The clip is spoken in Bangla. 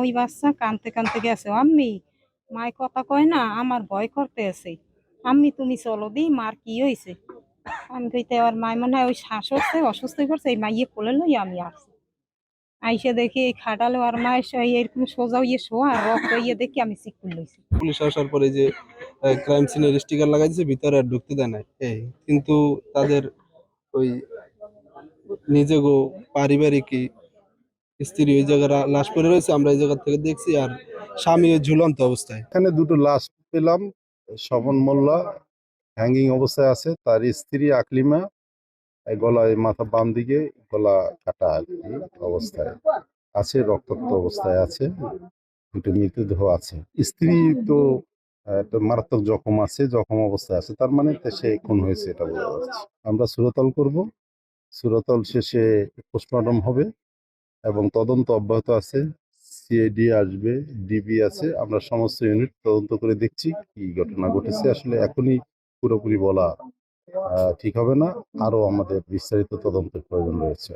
ওই বাচ্চা কানতে কানতে গেছে আম্মি, মায় কথা কয় না, আমার ভয় করতে আছে আম্মি, তুমি চলো দি, মার কি হয়েছে আমি কইতে আর মায় মনে হয় ওই শ্বাস হচ্ছে অসুস্থ হয়ে পড়ছে এই মাইয়ে কোলে লই আমি আসছি। আইসে দেখি এই খাটালো আর মায়ের সে এরকম সোজা ইয়ে শোয়া আর রক্ত ইয়ে দেখি আমি করে লইছি। পুলিশ আসার পরে যে ক্রাইম সিনের স্টিকার লাগাইছে ভিতরে আর ঢুকতে দেয় না এই কিন্তু তাদের ওই নিজেগো পারিবারিক স্ত্রী ওই জায়গায় লাশ পড়ে রয়েছে আমরা এই জায়গা থেকে দেখছি আর স্বামী ওই ঝুলন্ত অবস্থায়। এখানে দুটো লাশ পেলাম স্বপন মোল্লা হ্যাঙ্গিং অবস্থায় আছে, তার স্ত্রী আকলিমা গলায় মাথা বাম দিকে, গলা কাটা অবস্থায় আছে, রক্তাক্ত অবস্থায় আছে, দুটো মৃতদেহ আছে। স্ত্রী তো মারাত্মক জখম আছে, জখম অবস্থায় আছে, তার মানে সে খুন হয়েছে এটা বোঝা যাচ্ছে আমরা সুরতল করব, সুরতল শেষে পোস্টমর্টম হবে এবং তদন্ত অব্যাহত আছে সিআইডি আসবে ডিবি আছে, আমরা সমস্ত ইউনিট তদন্ত করে দেখছি কি ঘটনা ঘটেছে। আসলে এখনই পুরোপুরি বলা ঠিক হবে না। আরও আমাদের বিস্তারিত তদন্তের প্রয়োজন রয়েছে।